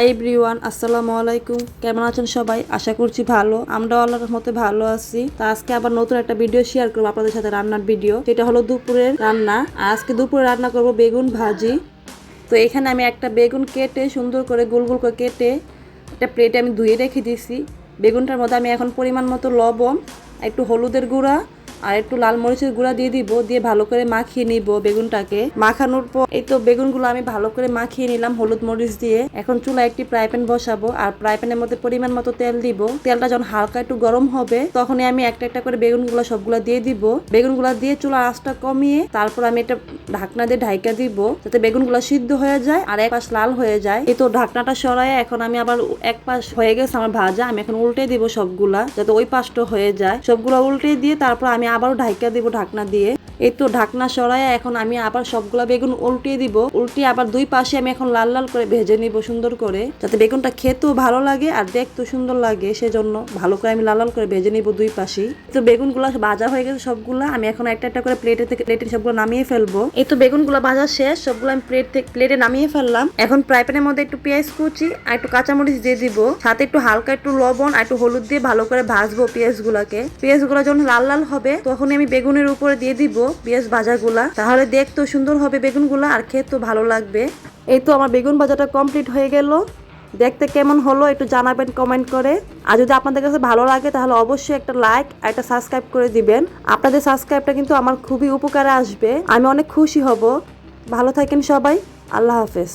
Hi everyone আসসালামু আলাইকুম। কেমন আছেন সবাই? আশা করছি ভালো। আমরা আল্লাহর মতে ভালো আছি। তো আজকে আবার নতুন একটা ভিডিও শেয়ার করব আপনাদের সাথে রান্নার ভিডিও সেটা হলো দুপুরের রান্না। আজকে দুপুরে রান্না করব বেগুন ভাজি। তো এখানে আমি একটা বেগুন কেটে সুন্দর করে গোল গোল করে কেটে একটা প্লেটে আমি ধুয়ে রেখে দিয়েছি। বেগুনটার মধ্যে আমি এখন পরিমাণ মতো লবণ, একটু হলুদের গুঁড়া আর একটু লাল মরিচের গুঁড়া দিয়ে দিব, দিয়ে ভালো করে মাখিয়ে নিব বেগুনটাকে। মাখানোর পর এই তো বেগুনগুলো আমি ভালো করে মাখিয়ে নিলাম হলুদ মরিচ দিয়ে। এখন চুলা একটি ফ্রাই প্যান বসাবো আর ফ্রাই প্যানের মধ্যে পরিমাণ মতো তেল দিব। তেলটা যখন হালকা একটু গরম হবে, তখনই আমি একটা একটা করে বেগুনগুলো সবগুলো দিয়ে দিব। বেগুনগুলো দিয়ে চুলা আঁচটা কমিয়ে তারপর আমি এটা ঢাকনা দিয়ে ঢাইকা দিব যাতে বেগুনগুলো সিদ্ধ হয়ে যায় আর এক পাশ লাল হয়ে যায়। এই তো ঢাকনাটা সরাই এখন আমি আবার এক পাশ হয়ে গেছে আমার ভাজা। আমি এখন উল্টে দিব সবগুলা যাতে ওই পাশটা হয়ে যায়। সবগুলো উল্টে দিয়ে তারপর আমি আবারও ঢাইকা দেবো ঢাকনা দিয়ে। এই তো ঢাকনা সরাইয়া এখন আমি আবার সবগুলা বেগুন উল্টিয়ে দিব। উল্টিয়ে আবার দুই পাশে আমি এখন লাল লাল করে ভেজে নিব সুন্দর করে, যাতে বেগুনটা খেতেও ভালো লাগে আর দেখতেও সুন্দর লাগে, সেজন্য ভালো করে আমি লাল লাল করে ভেজে নিব দুই পাশেই। তো বেগুনগুলো ভাজা হয়ে গেছে সবগুলা, আমি এখন একটা একটা করে প্লেটে থেকে প্লেটে সবগুলো নামিয়ে ফেলব। এই তো বেগুনগুলো ভাজা শেষ, সবগুলো আমি প্লেট থেকে প্লেটে নামিয়ে ফেললাম। এখন ফ্রাই প্যানের মধ্যে একটু পেঁয়াজ কুচি আর একটু কাঁচামরিচ দিয়ে দিব। সাথে একটু হালকা একটু লবণ আর একটু হলুদ দিয়ে ভালো করে ভাজবো পেঁয়াজগুলোকে। পেঁয়াজগুলো যখন লাল লাল হবে তখন আমি বেগুনের উপরে দিয়ে দিব। পেঁয়াজ ভাজাগুলা। তাহলে দেখতেও সুন্দর হবে বেগুনগুলা আর খেতেও ভালো লাগবে। এই তো আমার বেগুন ভাজাটা কমপ্লিট হয়ে গেল। দেখতে কেমন হলো একটু জানাবেন কমেন্ট করে। আর যদি আপনাদের কাছে ভালো লাগে তাহলে অবশ্যই একটা লাইক আর একটা সাবস্ক্রাইব করে দিবেন। আপনাদের সাবস্ক্রাইবটা কিন্তু আমার খুবই উপকারে আসবে। আমি অনেক খুশি হব। ভালো থাকেন সবাই। আল্লাহ হাফেজ।